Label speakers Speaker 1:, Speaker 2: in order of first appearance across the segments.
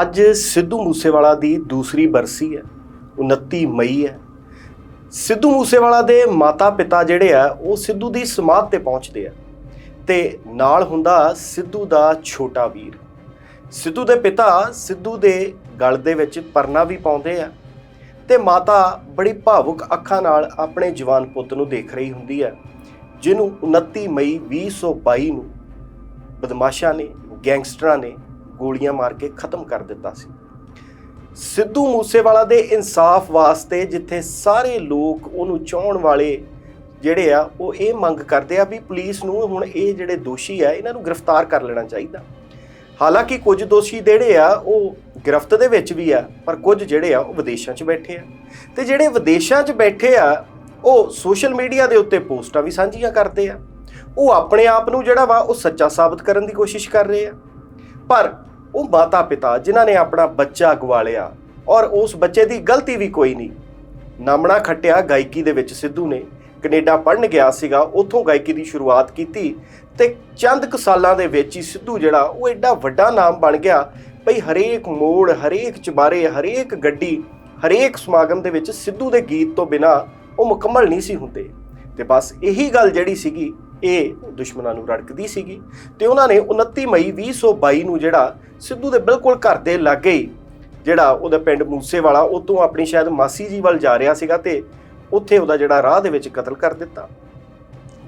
Speaker 1: ਅੱਜ ਸਿੱਧੂ ਮੂਸੇਵਾਲਾ ਦੀ ਦੂਸਰੀ ਬਰਸੀ ਹੈ 29 ਮਈ ਹੈ। ਸਿੱਧੂ ਮੂਸੇਵਾਲਾ ਦੇ ਮਾਤਾ-ਪਿਤਾ ਜਿਹੜੇ ਆ, ਉਹ ਸਿੱਧੂ ਦੀ ਸਮਾਧ ਤੇ ਪਹੁੰਚਦੇ ਆ ਤੇ ਨਾਲ ਹੁੰਦਾ ਸਿੱਧੂ ਦਾ ਛੋਟਾ ਵੀਰ। ਸਿੱਧੂ ਦੇ ਪਿਤਾ ਸਿੱਧੂ ਦੇ ਗਲ ਦੇ ਵਿੱਚ ਪਰਨਾ ਵੀ ਪਾਉਂਦੇ ਆ ਤੇ ਮਾਤਾ ਬੜੀ ਭਾਵੁਕ ਅੱਖਾਂ ਨਾਲ ਆਪਣੇ ਜਵਾਨ ਪੁੱਤ ਨੂੰ ਦੇਖ ਰਹੀ ਹੁੰਦੀ ਹੈ ਜਿਹਨੂੰ 29 ਮਈ 2022 ਨੂੰ ਬਦਮਾਸ਼ਾਂ ਨੇ, ਗੈਂਗਸਟਰਾਂ ਨੇ ਗੋਲੀਆਂ ਮਾਰ ਕੇ ਖਤਮ ਕਰ ਦਿੱਤਾ ਸੀ। ਸਿੱਧੂ ਮੂਸੇਵਾਲਾ ਦੇ ਇਨਸਾਫ ਵਾਸਤੇ ਜਿੱਥੇ ਸਾਰੇ ਲੋਕ ਉਹਨੂੰ ਚਾਹਣ ਵਾਲੇ ਜਿਹੜੇ ਆ, ਉਹ ਇਹ ਮੰਗ ਕਰਦੇ ਆ ਵੀ ਪੁਲਿਸ ਨੂੰ ਹੁਣ ਇਹ ਜਿਹੜੇ ਦੋਸ਼ੀ ਆ, ਇਹਨਾਂ ਨੂੰ ਗ੍ਰਿਫਤਾਰ ਕਰ ਲੈਣਾ ਚਾਹੀਦਾ। ਹਾਲਾਂਕਿ ਕੁਝ ਦੋਸ਼ੀ ਜਿਹੜੇ ਆ, ਉਹ ਗ੍ਰਿਫਤ ਦੇ ਵਿੱਚ ਵੀ ਆ, ਪਰ ਕੁਝ ਜਿਹੜੇ ਆ, ਉਹ ਵਿਦੇਸ਼ਾਂ 'ਚ ਬੈਠੇ ਆ। ਤੇ ਜਿਹੜੇ ਵਿਦੇਸ਼ਾਂ 'ਚ ਬੈਠੇ ਆ, ਉਹ ਸੋਸ਼ਲ ਮੀਡੀਆ ਦੇ ਉੱਤੇ ਪੋਸਟਾਂ ਵੀ ਸਾਂਝੀਆਂ ਕਰਦੇ ਆ। ਉਹ ਆਪਣੇ ਆਪ ਨੂੰ ਜਿਹੜਾ ਵਾ, ਉਹ ਸੱਚਾ ਸਾਬਤ ਕਰਨ ਦੀ ਕੋਸ਼ਿਸ਼ ਕਰ ਰਹੇ ਆ। ਪਰ ਉਹ ਮਾਤਾ ਪਿਤਾ ਜਿਨ੍ਹਾਂ ਨੇ ਆਪਣਾ ਬੱਚਾ ਗਵਾਲਿਆ ਔਰ ਉਸ ਬੱਚੇ ਦੀ ਗਲਤੀ ਵੀ ਕੋਈ ਨਹੀਂ। ਨਾਮਣਾ ਖੱਟਿਆ ਗਾਇਕੀ ਦੇ ਵਿੱਚ ਸਿੱਧੂ ਨੇ। ਕੈਨੇਡਾ ਪੜਨ ਗਿਆ ਸੀਗਾ, ਉੱਥੋਂ ਗਾਇਕੀ ਦੀ ਸ਼ੁਰੂਆਤ ਕੀਤੀ ਤੇ ਚੰਦ ਕੁ ਸਾਲਾਂ ਦੇ ਵਿੱਚ ਹੀ ਸਿੱਧੂ ਜਿਹੜਾ ਉਹ ਐਡਾ ਵੱਡਾ ਨਾਮ ਬਣ ਗਿਆ ਭਈ ਹਰੇਕ ਮੋੜ, ਹਰੇਕ ਚਬਾਰੇ, ਹਰੇਕ ਗੱਡੀ, ਹਰੇਕ ਸਮਾਗਮ ਦੇ ਵਿੱਚ ਸਿੱਧੂ ਦੇ ਗੀਤ ਤੋਂ ਬਿਨਾ ਉਹ ਮੁਕੰਮਲ ਨਹੀਂ ਸੀ ਹੁੰਦੇ। ਤੇ ਬਸ ਇਹੀ ਗੱਲ ਜਿਹੜੀ ਸੀਗੀ ਇਹ ਦੁਸ਼ਮਣਾਂ ਨੂੰ ਰੜਕਦੀ ਸੀਗੀ ਤੇ ਉਹਨਾਂ ਨੇ 29 ਮਈ 2022 ਨੂੰ ਜਿਹੜਾ ਸਿੱਧੂ ਦੇ ਬਿਲਕੁਲ ਘਰ ਦੇ ਲਾਗੇ ਹੀ ਜਿਹੜਾ ਉਹਦਾ ਪਿੰਡ ਮੂਸੇਵਾਲਾ ਉਹ ਤੋਂ ਆਪਣੀ ਸ਼ਾਇਦ ਮਾਸੀ ਜੀ ਵੱਲ ਜਾ ਰਿਹਾ ਸੀਗਾ ਤੇ ਉੱਥੇ ਉਹਦਾ ਜਿਹੜਾ ਰਾਹ ਦੇ ਵਿੱਚ ਕਤਲ ਕਰ ਦਿੱਤਾ।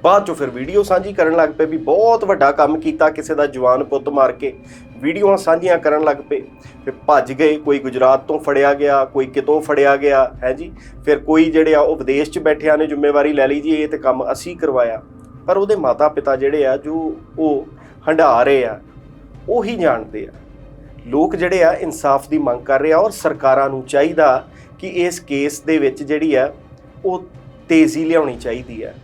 Speaker 1: ਬਾਅਦ ਚੋਂ ਫਿਰ ਵੀਡੀਓ ਸਾਂਝੀ ਕਰਨ ਲੱਗ ਪਏ ਵੀ ਬਹੁਤ ਵੱਡਾ ਕੰਮ ਕੀਤਾ ਕਿਸੇ ਦਾ ਜਵਾਨ ਪੁੱਤ ਮਾਰ ਕੇ। ਵੀਡੀਓਆਂ ਸਾਂਝੀਆਂ ਕਰਨ ਲੱਗ ਪਏ। ਫਿਰ ਭੱਜ ਗਏ, ਕੋਈ ਗੁਜਰਾਤ ਤੋਂ ਫੜਿਆ ਗਿਆ, ਕੋਈ ਕਿਤੋਂ ਫੜਿਆ ਗਿਆ, ਹੈ ਜੀ? ਫਿਰ ਕੋਈ ਜਿਹੜੇ ਆ ਉਹ ਵਿਦੇਸ਼ 'ਚ ਬੈਠਿਆਂ ਨੇ ਜ਼ਿੰਮੇਵਾਰੀ ਲੈ ਲਈ ਜੀ, ਇਹ ਤੇ ਕੰਮ ਅਸੀਂ ਕਰਵਾਇਆ। ਪਰ ਉਹਦੇ ਮਾਤਾ ਪਿਤਾ ਜਿਹੜੇ ਆ, ਜੋ ਉਹ ਹੰਢਾ ਰਹੇ ਆ, ਉਹੀ ਜਾਣਦੇ ਆ। ਲੋਕ ਜਿਹੜੇ ਆ, ਇਨਸਾਫ ਦੀ ਮੰਗ ਕਰ ਰਹੇ ਆ ਔਰ ਸਰਕਾਰਾਂ ਨੂੰ ਚਾਹੀਦਾ ਕਿ ਇਸ ਕੇਸ ਦੇ ਵਿੱਚ ਜਿਹੜੀ ਆ, ਉਹ ਤੇਜ਼ੀ ਲਿਆਉਣੀ ਚਾਹੀਦੀ ਹੈ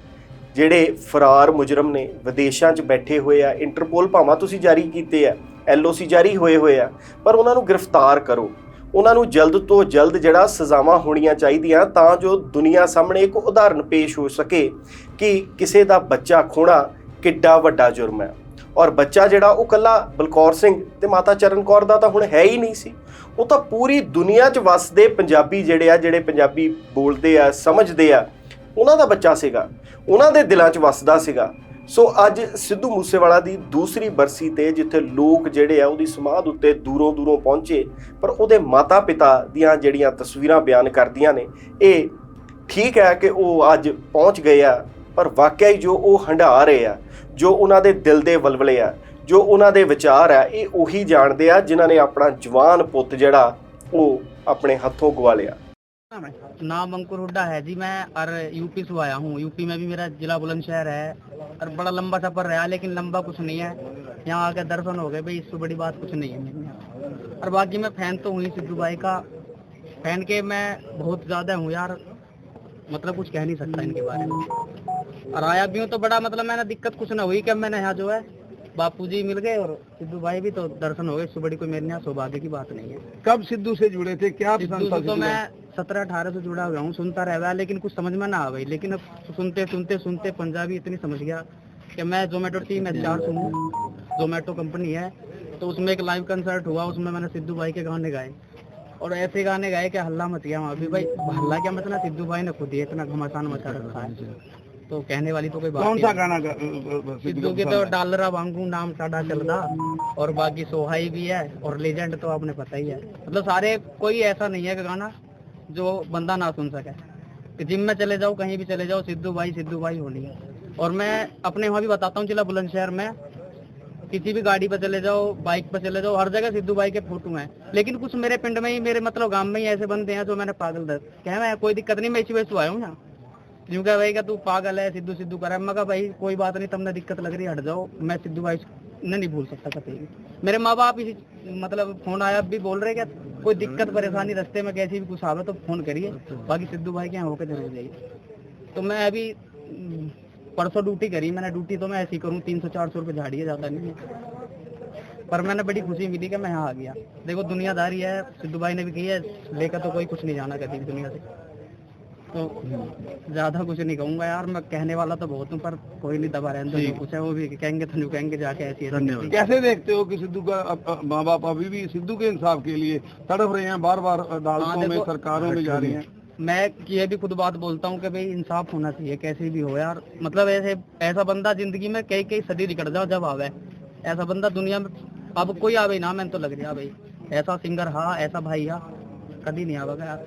Speaker 1: ਜਿਹੜੇ ਫਰਾਰ ਮੁਜਰਮ ਨੇ, ਵਿਦੇਸ਼ਾਂ 'ਚ ਬੈਠੇ ਹੋਏ ਆ, ਇੰਟਰਪੋਲ ਭਾਵਾਂ ਤੁਸੀਂ ਜਾਰੀ ਕੀਤੇ ਆ, ਐਲਓਸੀ ਜਾਰੀ ਹੋਏ ਹੋਏ ਆ, ਪਰ ਉਹਨਾਂ ਨੂੰ ਗ੍ਰਿਫਤਾਰ ਕਰੋ। ਉਹਨਾਂ ਨੂੰ ਜਲਦ ਤੋਂ ਜਲਦ ਜਿਹੜਾ ਸਜ਼ਾਵਾਂ ਹੋਣੀਆਂ ਚਾਹੀਦੀਆਂ ਤਾਂ ਜੋ ਦੁਨੀਆ ਸਾਹਮਣੇ ਇੱਕ ਉਦਾਹਰਣ ਪੇਸ਼ ਹੋ ਸਕੇ ਕਿ ਕਿਸੇ ਦਾ ਬੱਚਾ ਖੋਣਾ ਕਿੱਡਾ ਵੱਡਾ ਜੁਰਮ ਹੈ। ਔਰ ਬੱਚਾ ਜਿਹੜਾ ਉਹ ਕੱਲਾ ਬਲਕੌਰ ਸਿੰਘ ਤੇ ਮਾਤਾ ਚਰਨ ਕੌਰ ਦਾ ਤਾਂ ਹੁਣ ਹੈ ਹੀ ਨਹੀਂ ਸੀ। ਉਹ ਤਾਂ ਪੂਰੀ ਦੁਨੀਆ 'ਚ ਵੱਸਦੇ ਪੰਜਾਬੀ ਜਿਹੜੇ ਆ, ਜਿਹੜੇ ਪੰਜਾਬੀ ਬੋਲਦੇ ਆ, ਸਮਝਦੇ ਆ, ਉਹਨਾਂ ਦਾ ਬੱਚਾ ਸੀਗਾ। ਉਹਨਾਂ ਦੇ ਦਿਲਾਂ 'ਚ ਵੱਸਦਾ ਸੀਗਾ। ਸੋ ਅੱਜ ਸਿੱਧੂ ਮੂਸੇਵਾਲਾ ਦੀ ਦੂਸਰੀ ਬਰਸੀ ਤੇ ਜਿੱਥੇ ਲੋਕ ਜਿਹੜੇ ਆ ਉਹਦੀ ਸਮਾਧ ਉੱਤੇ ਦੂਰੋਂ ਦੂਰੋਂ ਪਹੁੰਚੇ, ਪਰ ਉਹਦੇ ਮਾਤਾ-ਪਿਤਾ ਦੀਆਂ ਜਿਹੜੀਆਂ ਤਸਵੀਰਾਂ ਬਿਆਨ ਕਰਦੀਆਂ ਨੇ, ਇਹ ਠੀਕ ਹੈ ਕਿ ਉਹ ਅੱਜ ਪਹੁੰਚ ਗਏ ਆ, ਪਰ ਵਾਕਿਆ ਹੀ ਜੋ ਉਹ ਹੰਢਾ ਰਹੇ ਆ, ਜੋ ਉਹਨਾਂ ਦੇ ਦਿਲ ਦੇ ਵਲਵਲੇ ਆ, ਜੋ ਉਹਨਾਂ ਦੇ ਵਿਚਾਰ ਆ, ਇਹ ਉਹੀ ਜਾਣਦੇ ਆ ਜਿਨ੍ਹਾਂ ਨੇ ਆਪਣਾ ਜਵਾਨ ਪੁੱਤ ਜਿਹੜਾ ਉਹ ਆਪਣੇ ਹੱਥੋਂ ਗਵਾ ਲਿਆ।
Speaker 2: नाम अंकुर हुड्डा है जी मैं और यूपी से आया हूँ। यूपी में भी मेरा जिला बुलंदशहर है और बड़ा लंबा सफ़र रहा लेकिन लंबा कुछ नहीं है। यहाँ आके दर्शन हो गए भाई इससे बड़ी बात कुछ नहीं है। और बाकी मैं फ़ैन तो हुई सिद्धू भाई का। फ़ैन के मैं बहुत ज़्यादा हूँ यार मतलब कुछ कह नहीं सकता इनके बारे में। और आया भी हूँ तो बड़ा मतलब मैंने दिक्कत कुछ ना हुई कि मैंने यहाँ जो है बापू जी मिल गए और सिद्धू भाई भी तो दर्शन हो गए। इससे बड़ी कोई मेरे यहाँ सौभाग्य की बात नहीं है।
Speaker 3: कब सिद्धू से जुड़े थे? क्या
Speaker 2: सिद्धू से तो मैं सत्रह अठारह से जुड़ा हुआ हूँ सुनता रह गया लेकिन कुछ समझ में ना आ गई लेकिन अब सुनते सुनते सुनते पंजाबी इतनी समझ गया कि मैं जोमेटो टीम एच चार से हूँ। जोमेटो कंपनी है तो उसमें एक लाइव कंसर्ट हुआ उसमें मैंने सिद्धू भाई के गाने गाए। और ऐसे गाने गाए कि हल्ला मच गया वहाँ भी भाई हल्ला क्या मचना सिद्धू भाई ने खुद ही इतना घमासान मचा रखा है। तो कहने वाली तो कोई बात
Speaker 3: कौन सा गाना
Speaker 2: सिद्धू के तो डालरा वांगू नाम साडा चलदा और बाकी सोहाई भी है और लेजेंड तो आपने पता ही है। मतलब सारे कोई ऐसा नहीं है कि गाना जो बंदा ना सुन सके। कि जिम में चले जाओ, कहीं भी चले जाओ, सिद्धू भाई सिद्धू भाई होनी है। और मैं अपने वहाँ भी बताता हूँ, जिला बुलंदशहर में, किसी भी गाड़ी पर चले जाओ, बाइक पर चले जाओ, हर जगह सिद्धू भाई के फ़ोटो हैं। लेकिन कुछ मेरे पिंड में ही, मेरे मतलब गाँव में ही ऐसे बंदे हैं जो मैंने पागल दस। कह मैं कोई दिक्कत नहीं, मैं इसी वजह से आया हूँ यहाँ। क्यों कहा भाई का तू पागल है सिद्धू सिद्धू कर मैं कहा भाई कोई बात नहीं तुमने दिक्कत लग रही हट जाओ। मैं सिद्धू भाई ने नहीं भूल सकता कभी। मेरे माँ बाप इसी मतलब फ़ोन आया भी बोल रहे क्या कोई दिक्कत परेशानी रास्ते में कैसी भी कुछ आवे तो फ़ोन करिए। बाकी सिद्धू भाई के यहाँ होकर ज़रूर जाइए। तो मैं अभी हम्म, परसों ड्यूटी करी। मैंने ड्यूटी तो मैं ऐसी करूँ तीन सौ चार सौ रुपये झाड़िए जाता नहीं है। पर मैंने बड़ी खुशी मिली कि मैं यहाँ आ गया। देखो दुनियादारी है सिद्धू भाई ने भी की है लेकर तो कोई कुछ नहीं जाना कभी दुनिया से। तो ज़्यादा कुछ नहीं कहूँगा यार मैं कहने वाला तो बहुत हूँ पर कोई नहीं दबा रहने दो कुछ है वो भी कहेंगे तो कहेंगे जाके ऐसी
Speaker 3: धन्यवाद। कैसे देखते हो कि सिद्धू का माँ बाप अभी भी सिद्धू के इंसाफ के लिए तड़प रहे हैं बार बार अदालतों
Speaker 2: हाँ,
Speaker 3: में सरकारों में जा रही हैं?
Speaker 2: मैं ये भी खुद बात बोलता हूँ कि भाई इंसाफ होना चाहिए कैसे भी हो यार। मतलब ऐसे ऐसा बंदा ज़िंदगी में कई कई सदी निकल जाओ जब आवे। ऐसा बंदा दुनिया में अब कोई आवे ना मैंने तो लग रहा भाई। ऐसा सिंगर हा ऐसा भाई हा। कभी नहीं आवेगा यार।